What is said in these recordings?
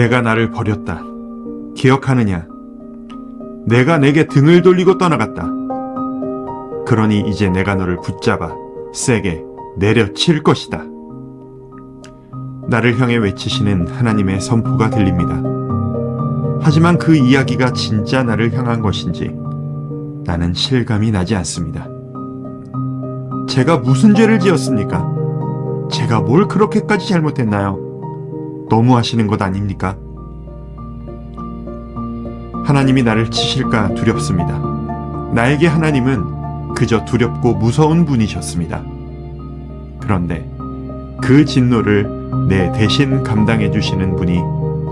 내가 나를 버렸다. 기억하느냐? 내가 내게 등을 돌리고 떠나갔다. 그러니 이제 내가 너를 붙잡아 세게 내려칠 것이다. 나를 향해 외치시는 하나님의 선포가 들립니다. 하지만 그 이야기가 진짜 나를 향한 것인지 나는 실감이 나지 않습니다. 제가 무슨 죄를 지었습니까? 제가 뭘 그렇게까지 잘못했나요? 너무하시는 것 아닙니까? 하나님이 나를 치실까 두렵습니다. 나에게 하나님은 그저 두렵고 무서운 분이셨습니다. 그런데 그 진노를 내 대신 감당해 주시는 분이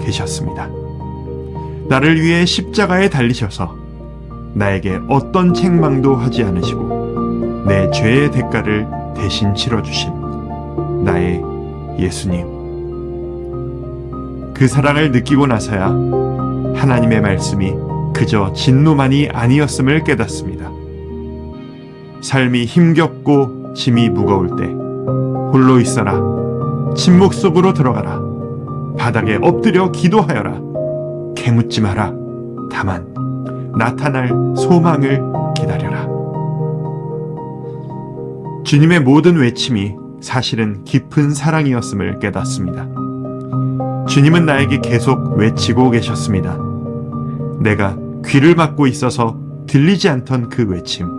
계셨습니다. 나를 위해 십자가에 달리셔서 나에게 어떤 책망도 하지 않으시고 내 죄의 대가를 대신 치러주신 나의 예수님. 그 사랑을 느끼고 나서야 하나님의 말씀이 그저 진노만이 아니었음을 깨닫습니다. 삶이 힘겹고 짐이 무거울 때 홀로 있어라. 침묵 속으로 들어가라. 바닥에 엎드려 기도하여라. 개묻지 마라. 다만 나타날 소망을 기다려라. 주님의 모든 외침이 사실은 깊은 사랑이었음을 깨닫습니다. 주님은 나에게 계속 외치고 계셨습니다. 내가 귀를 막고 있어서 들리지 않던 그 외침.